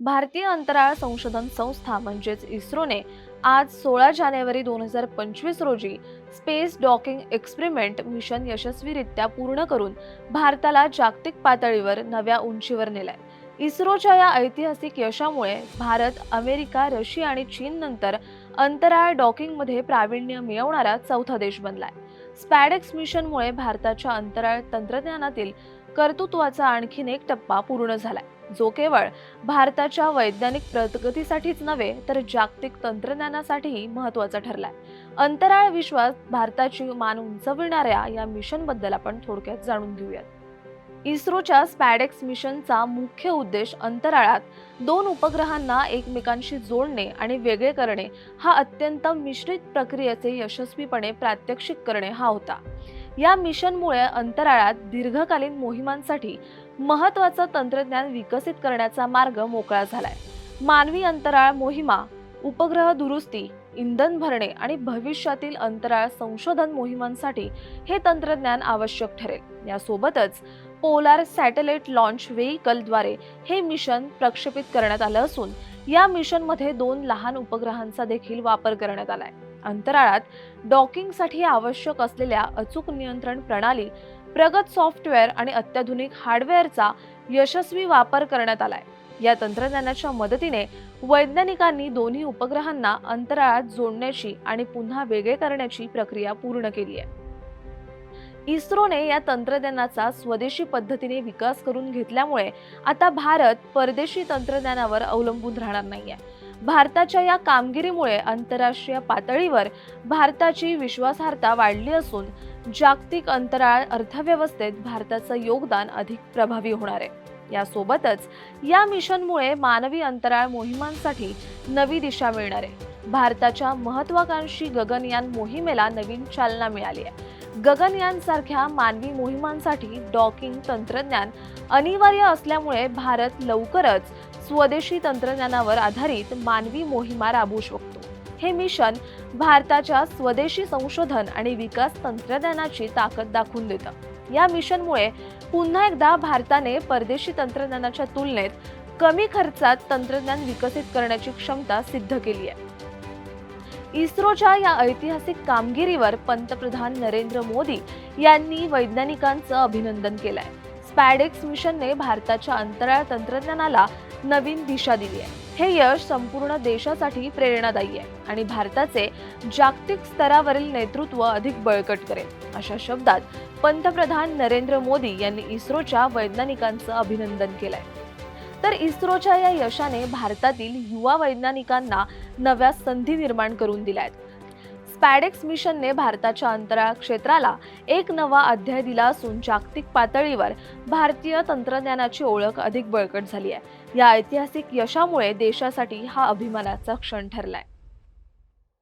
भारतीय अंतराळ संशोधन संस्था म्हणजेच इस्रोने आज सोळा जानेवारी दोन हजार पंचवीस रोजी स्पेस डॉकिंग एक्सपेरिमेंट मिशन यशस्वीरित्या पूर्ण करून भारताला जागतिक पातळीवर नव्या उंचीवर नेलाय. इस्रोच्या या ऐतिहासिक यशामुळे भारत अमेरिका रशिया आणि चीन नंतर अंतराळ डॉकिंगमध्ये प्रावीण्य मिळवणारा चौथा देश बनलाय. स्पॅडेक्स मिशनमुळे भारताच्या अंतराळ तंत्रज्ञानातील कर्तृत्वाचा आणखीन एक टप्पा पूर्ण झालाय. जो केवळ भारताच्या वैज्ञानिक प्रगतीसाठीच नव्हे तर जागतिक तंत्रज्ञानासाठीही महत्त्वाचा ठरलाय. अंतराळ विश्वास भारताची मान उंचविणाऱ्या या मिशनबद्दल आपण थोडक्यात जाणून घेऊयात. इस्रोच्या स्पॅडेक्स मिशनचा मुख्य उद्देश अंतराळात दोन उपग्रहांना एकमेकांशी जोडणे आणि वेगळे करणे हा अत्यंत मिश्रित प्रक्रियेचे यशस्वीपणे प्रात्यक्षिक करणे हा होता. या मिशनमुळे अंतराळात दीर्घकालीन मोहिमांसाठी महत्त्वाचं तंत्रज्ञान विकसित करण्याचा मार्ग मोकळा झालाय. मानवी अंतराळ मोहिमा उपग्रह दुरुस्ती इंधन भरणे आणि भविष्यातील अंतराळ संशोधन मोहिमांसाठी हे तंत्रज्ञान आवश्यक ठरेल. यासोबतच पोलार सॅटेलाइट लॉन्च व्हेकलद्वारे हे मिशन प्रक्षेपित करण्यात आलं असून या मिशनमध्ये दोन लहान उपग्रहांचा देखील वापर करण्यात आला आहे अंतराळात डॉकिंगसाठी आवश्यक असलेल्या अचूक नियंत्रण प्रणाली प्रगत सॉफ्टवेअर आणि अत्याधुनिक हार्डवेअरचा यशस्वी वापर करण्यात आलाय. या तंत्रज्ञानाच्या मदतीने वैज्ञानिकांनी दोन्ही उपग्रहांना अंतराळात जोडण्याची आणि पुन्हा वेगळे करण्याची प्रक्रिया पूर्ण केली आहे. इस्रोने या तंत्रज्ञानाचा स्वदेशी पद्धतीने विकास करून घेतल्यामुळे आता भारत परदेशी तंत्रज्ञानावर अवलंबून राहणार नाहीये. भारताच्या या कामगिरीमुळे आंतरराष्ट्रीय पातळीवर भारताची विश्वासार्हता वाढली असून जागतिक अंतराळ अर्थव्यवस्थेत भारताचं योगदान अधिक प्रभावी होणार आहे. यासोबतच या मिशनमुळे मानवी अंतराळ मोहिमांसाठी नवी दिशा मिळणार आहे. भारताच्या महत्वाकांक्षी गगनयान मोहिमेला नवीन चालना मिळाली आहे. गगनयानसारख्या मानवी मोहिमांसाठी डॉकिंग तंत्रज्ञान अनिवार्य असल्यामुळे भारत लवकरच स्वदेशी तंत्रज्ञानावर आधारित मानवी मोहिमा राबवू शकतो. हे मिशन भारताच्या स्वदेशी संशोधन आणि विकास तंत्रज्ञानाची ताकद दाखवून देतं. या मिशनमुळे पुन्हा एकदा भारताने परदेशी तंत्रज्ञानाच्या तुलनेत कमी खर्चात तंत्रज्ञान विकसित करण्याची क्षमता सिद्ध केली आहे. इस्रोच्या या ऐतिहासिक कामगिरीवर पंतप्रधान नरेंद्र मोदी यांनी वैज्ञानिकांचं अभिनंदन केलंय. स्पॅडेक्स मिशनने भारताच्या अंतराळ तंत्रज्ञानाला नवीन दिशा दिली आहे. हे यश संपूर्ण देशासाठी प्रेरणादायी आहे आणि भारताचे जागतिक स्तरावरील नेतृत्व अधिक बळकट करेल अशा शब्दात पंतप्रधान नरेंद्र मोदी यांनी इस्रोच्या वैज्ञानिकांचं अभिनंदन केलंय. तर इस्रोच्या या यशाने भारतातील युवा वैज्ञानिकांना नव्या संधी निर्माण करून दिल्या आहेत स्पॅडेक्स मिशनने भारताच्या अंतराळ क्षेत्राला एक नवा अध्याय दिला असून जागतिक पातळीवर भारतीय तंत्रज्ञानाची ओळख अधिक बळकट झाली आहे. या ऐतिहासिक यशामुळे देशासाठी हा अभिमानाचा क्षण ठरलाय.